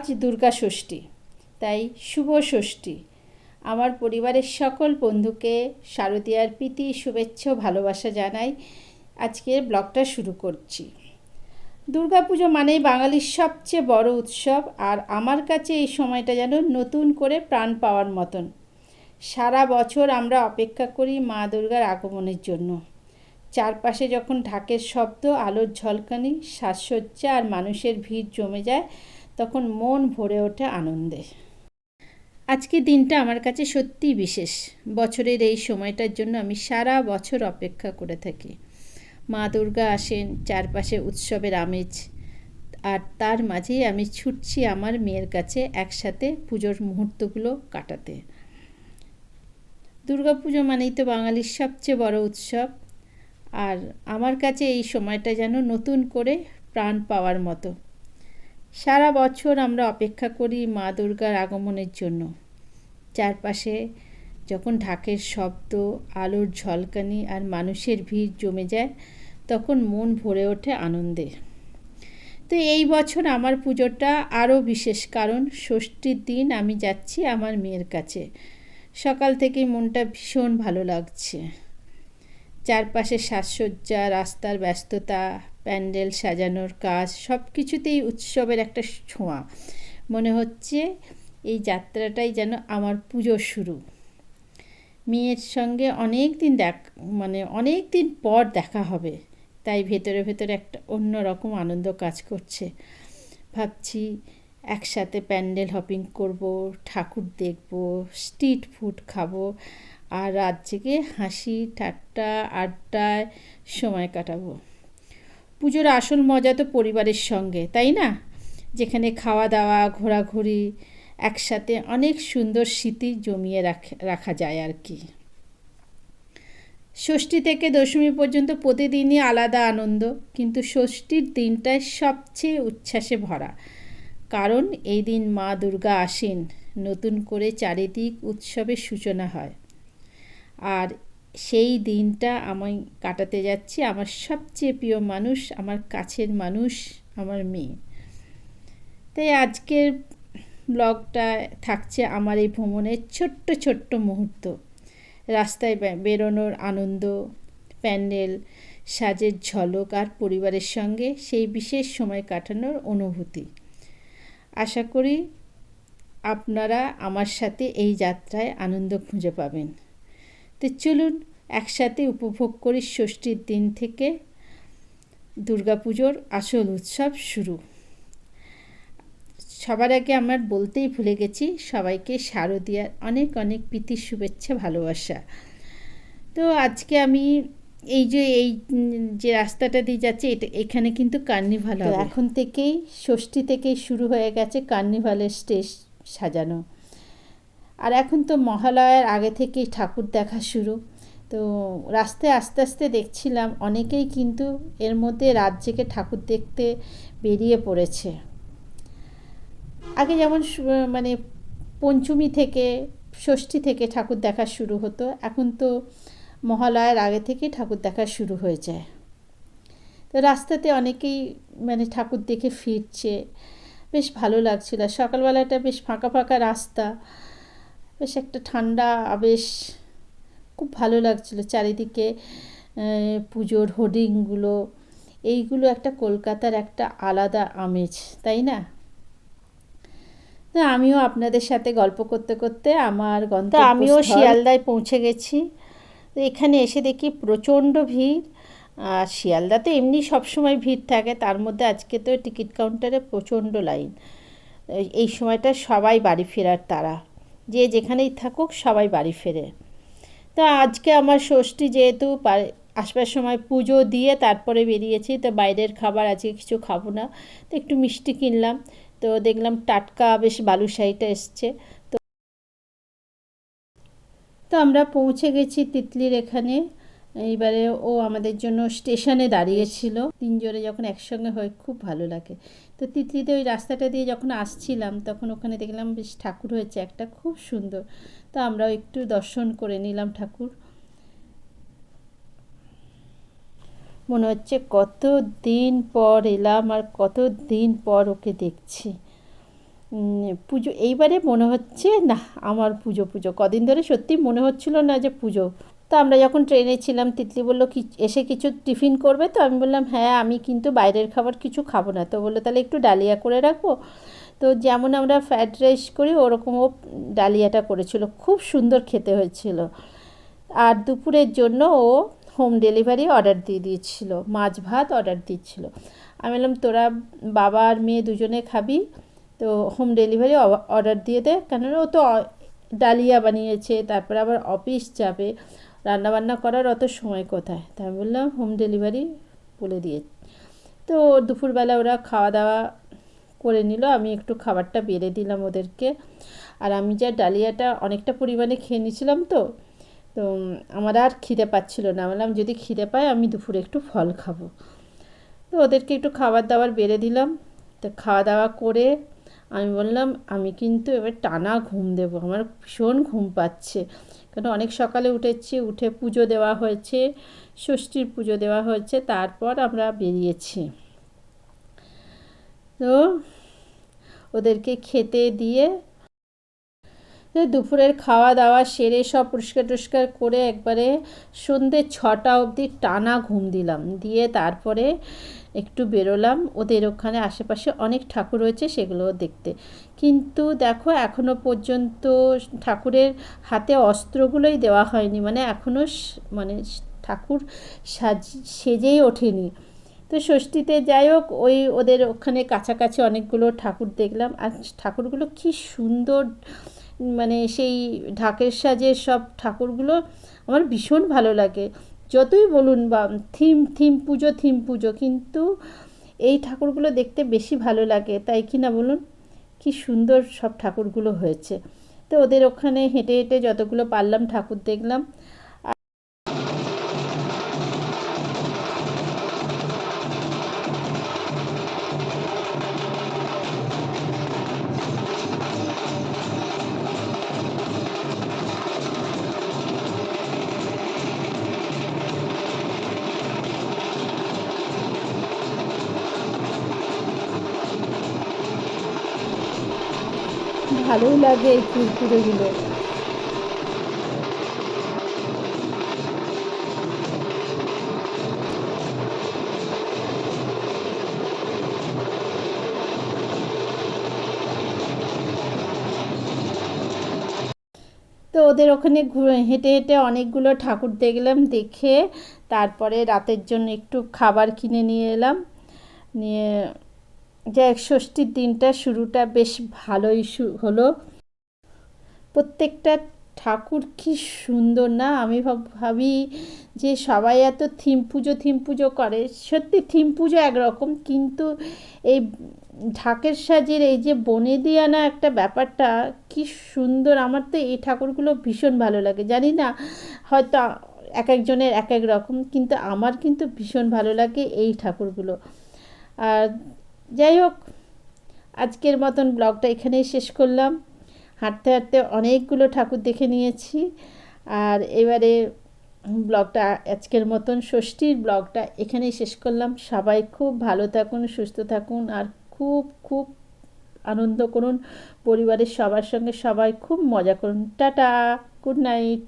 আজ দুর্গা ষষ্ঠী, তাই শুভ ষষ্ঠী। আমার পরিবারের সকল বন্ধুকে শারদীয়ার প্রীতি, শুভেচ্ছা ভালোবাসা জানাই আজকের ব্লগটা শুরু করছি। দুর্গাপুজো মানেই বাঙালির সবচেয়ে বড় উৎসব, আর আমার কাছে এই সময়টা যেন নতুন করে প্রাণ পাওয়ার মতন। সারা বছর আমরা অপেক্ষা করি মা দুর্গার আগমনের জন্য। চারপাশে যখন ঢাকের শব্দ, আলোর ঝলকানি, সাজসজ্জা আর মানুষের ভিড় জমে যায় তখন মন ভরে ওঠে আনন্দে। আজকে দিনটা আমার কাছে সত্যিই বিশেষ। বছরের এই সময়টার জন্য আমি সারা বছর অপেক্ষা করে থাকি। মা দুর্গা আসেন, চারপাশে উৎসবের আমেজ, আর তার মাঝেই আমি ছুটছি আমার মেয়ের কাছে একসাথে পুজোর মুহূর্তগুলো কাটাতে। দুর্গাপুজো মানেই তো বাঙালির সবচেয়ে বড় উৎসব, আর আমার কাছে এই সময়টা যেন নতুন করে প্রাণ পাওয়ার মতো। সারা বছর আমরা অপেক্ষা করি মা দুর্গার আগমনের জন্য। চারপাশে যখন ঢাকের শব্দ, আলোর ঝলকানি আর মানুষের ভিড় জমে যায়, তখন মন ভরে ওঠে আনন্দে। তো এই বছর আমার পুজোটা আরও বিশেষ, কারণ ষষ্ঠীর দিন আমি যাচ্ছি আমার মেয়ের কাছে। সকাল থেকেই মনটা ভীষণ ভালো লাগছে। চারপাশে সাজসজ্জা, রাস্তার ব্যস্ততা প্যান্ডেল সাজানোর কাজ সব কিছুতেই উৎসবের একটা ছোঁয়া। মনে হচ্ছে এই যাত্রাটাই যেন আমার পুজোর শুরু। মেয়ের সঙ্গে অনেক দিন দেখ মানে অনেক দিন পর দেখা হবে, তাই ভেতরে ভেতরে একটা অন্য রকম আনন্দ কাজ করছে। ভাবছি একসাথে প্যান্ডেল হপিং করব, ঠাকুর দেখব, স্ট্রিট ফুড খাব, আর রাত জেগে হাসি, ঠাট্টা, আড্ডায় সময় কাটাবো। পুজোর আসল মজা তো পরিবারের সঙ্গে, তাই না? যেখানে খাওয়া দাওয়া ঘোরাঘুরি একসাথে অনেক সুন্দর স্মৃতি জমিয়ে রাখা যায় আর কি। ষষ্ঠী থেকে দশমী পর্যন্ত প্রতিদিনই আলাদা আনন্দ, কিন্তু ষষ্ঠীর দিনটায় সবচেয়ে উচ্ছ্বাসে ভরা। কারণ এই দিন মা দুর্গা আসেন, নতুন করে চারিদিক উৎসবের সূচনা হয়। আর সেই দিনটা আমি কাটাতে যাচ্ছি। আমার সবচেয়ে প্রিয় মানুষ, আমার কাছের মানুষ, আমার মেয়ে। তাই আজকের ব্লগটা থাকছে আমার এই ভ্রমণের ছোট্ট ছোট্ট মুহূর্ত। রাস্তায় বেরোনোর আনন্দ, প্যান্ডেল, সাজের ঝলক আর পরিবারের সঙ্গে সেই বিশেষ সময় কাটানোর অনুভূতি। আশা করি আপনারা আমার সাথে এই যাত্রায় আনন্দ খুঁজে পাবেন। তো চলুন একসাথে উপভোগ করি ষষ্ঠীর দিন থেকে দুর্গাপুজোর আসল উৎসব শুরু। সবার আগে আমার বলতেই ভুলে গেছি সবাইকে শারদীয়ার অনেক অনেক প্রীতির শুভেচ্ছা ভালোবাসা। তো আজকে আমি এই যে এই যে রাস্তাটা দিয়ে যাচ্ছে এটা এখানে কিন্তু কার্নিভাল এখন থেকেই ষষ্ঠী থেকেই শুরু হয়ে গেছে কার্নিভালের স্টেজ সাজানো। আর এখন তো মহালয়ার আগে থেকেই ঠাকুর দেখা শুরু। তো রাস্তায় আস্তে আস্তে দেখছিলাম অনেকেই কিন্তু এর মধ্যে রাত জেগে ঠাকুর দেখতে বেরিয়ে পড়েছে। আগে যেমন মানে পঞ্চমী থেকে ষষ্ঠী থেকে ঠাকুর দেখা শুরু হতো, এখন তো মহালয়ার আগে থেকে ঠাকুর দেখা শুরু হয়ে যায়। তো রাস্তাতে অনেকেই মানে ঠাকুর দেখে ফিরছে। বেশ ভালো লাগছিল। সকালবেলাটা বেশ ফাঁকা ফাঁকা রাস্তা। বেশ একটা ঠান্ডা আবেশ। খুব ভালো লাগছিল চারিদিকে পুজোর হোর্ডিংগুলো। এইগুলো একটা কলকাতার একটা আলাদা আমেজ তাই না? তো আমিও আপনাদের সাথে গল্প করতে করতে আমার গন্তব্য আমিও শিয়ালদায় পৌঁছে গেছি। এখানে এসে দেখি প্রচণ্ড ভিড়। আর শিয়ালদা তো এমনি সবসময় ভিড় থাকে তার মধ্যে আজকে তো টিকিট কাউন্টারে প্রচণ্ড লাইন। এই সময়টা সবাই বাড়ি ফেরার তারা। যে যেখানেই থাকুক সবাই বাড়ি ফেরে। তো আজকে আমার ষষ্ঠী যেহেতু আসবার সময় পুজো দিয়ে তারপরে বেরিয়েছি, তো বাইরের খাবার আজকে কিছু খাব না। তো একটু মিষ্টি কিনলাম, তো দেখলাম টাটকা বেশ বালুশাহিটা এসছে। তো তো আমরা পৌঁছে গেছি তিতলির এখানে। এইবারে ও আমাদের জন্য স্টেশনে দাঁড়িয়েছিল। তিনজনে যখন একসঙ্গে হয়, খুব ভালো লাগে। তো তিতলিতে ওই রাস্তাটা দিয়ে যখন আসছিলাম, তখন ওখানে দেখলাম বেশ ঠাকুর হয়েছে একটা, খুব সুন্দর। তো আমরাও একটু দর্শন করে নিলাম ঠাকুর। মনে হচ্ছে কত দিন পর এলাম আর কত দিন পর ওকে দেখছি। পুজো, এইবারে মনে হচ্ছে না, আমার পুজো পুজো। কদিন ধরে সত্যি মনে হচ্ছিল না যে পুজো। তো আমরা যখন ট্রেনে ছিলাম, তিতলি বলল, কি, এসে কিছু টিফিন করবে? তো আমি বললাম হ্যাঁ আমি কিন্তু বাইরের খাবার কিছু খাব না। তো বলল, তাহলে একটু ডালিয়া করে রাখব তো যেমন আমরা ফ্রায়েড রাইস করি ওরকম ও ডালিয়াটা করেছিল। খুব সুন্দর খেতে হয়েছিল। আর দুপুরের জন্য ও হোম ডেলিভারি অর্ডার দিয়ে দিয়েছিল, মাছ ভাত অর্ডার দিচ্ছিল আমি বললাম, তোরা বাবা আর মেয়ে দুজনে খাবি, তো হোম ডেলিভারি অর্ডার দিয়ে দে। কেননা ও তো ডালিয়া বানিয়েছে, তারপর আবার অফিস যাবে। রান্নাবান্না করার অত সময় কোথায়? তাই আমি বললাম হোম ডেলিভারি বলে দিয়ে। তো দুপুরবেলা ওরা খাওয়া দাওয়া করে নিল, আমি একটু খাবারটা বেড়ে দিলাম ওদেরকে। আর আমি যা ডালিয়াটা অনেকটা পরিমাণে খেয়ে নিয়েছিলাম তো তো আমার আর খিদে পাচ্ছিল না। বললাম, যদি খিদে পায়, আমি দুপুরে একটু ফল খাব। তো ওদেরকে একটু খাবার দাবার বেড়ে দিলাম। তো খাওয়া দাওয়া করে আমি বললাম, আমি কিন্তু এবার টানা ঘুম দেবো, আমার ভীষণ ঘুম পাচ্ছে। কেন অনেক সকালে উঠেছি, উঠে পুজো দেওয়া হয়েছে, ষষ্ঠীর পুজো দেওয়া হয়েছে, তারপর আমরা বেরিয়েছি। তো ওদেরকে খেতে দিয়ে দুপুরের খাওয়া দাওয়া সেরে সব পরিষ্কার টরিষ্কার করে একবারে সন্ধ্যে ছটা অবধি টানা ঘুম দিলাম। দিয়ে তারপরে একটু বেরোলাম। ওদের ওখানে আশেপাশে অনেক ঠাকুর রয়েছে সেগুলো দেখতে। কিন্তু দেখো, এখনও পর্যন্ত ঠাকুরের হাতে অস্ত্রগুলোই দেওয়া হয়নি। মানে এখনও মানে ঠাকুর সাজ, সেজেই ওঠেনি। তো ষষ্ঠীতে যাই হোক, ওই ওদের ওখানে কাছাকাছি অনেকগুলো ঠাকুর দেখলাম। আর ঠাকুরগুলো কি সুন্দর মানে সেই ঢাকের সাজের সব ঠাকুরগুলো আমার ভীষণ ভালো লাগে। যতই বলুন বা থিম থিম পুজো থিম পুজো, কিন্তু এই ঠাকুরগুলো দেখতে বেশি ভালো লাগে। তাই কি না বলুন? কি সুন্দর সব ঠাকুরগুলো হয়েছে। তো ওদের ওখানে হেঁটে হেঁটে যতগুলো পারলাম ঠাকুর দেখলাম। ভালোই লাগে এই কুরকুরেগুলো তো ওদের ওখানে হেঁটে হেঁটে অনেকগুলো ঠাকুর দেখলাম, দেখে তারপরে রাতের জন্য একটু খাবার কিনে নিয়ে এলাম। নিয়ে যে ষষ্ঠীর দিনটা শুরুটা বেশ ভালোই হলো। প্রত্যেকটা ঠাকুর কি সুন্দর না? আমি ভাবি যে সবাই এত থিম পুজো থিম পুজো করে। সত্যি থিম পুজো একরকম, কিন্তু এই ঢাকের সাজের এই যে বনে দিয়ে আনা একটা ব্যাপারটা কি সুন্দর। আমার তো এই ঠাকুরগুলো ভীষণ ভালো লাগে। জানি না, হয়তো এক একজনের এক এক রকম, কিন্তু আমার কিন্তু ভীষণ ভালো লাগে এই ঠাকুরগুলো। আর যাই হোক, আজকের মতন ব্লগটা এখানেই শেষ করলাম। হাঁটতে হাঁটতে অনেকগুলো ঠাকুর দেখে নিয়েছি। আর এবারে ব্লগটা, আজকের মতন ষষ্ঠীর ব্লগটা এখানেই শেষ করলাম। সবাই খুব ভালো থাকুন, সুস্থ থাকুন আর খুব খুব আনন্দ করুন পরিবারের সবার সঙ্গে। সবাই খুব মজা করুন। Tata, good night.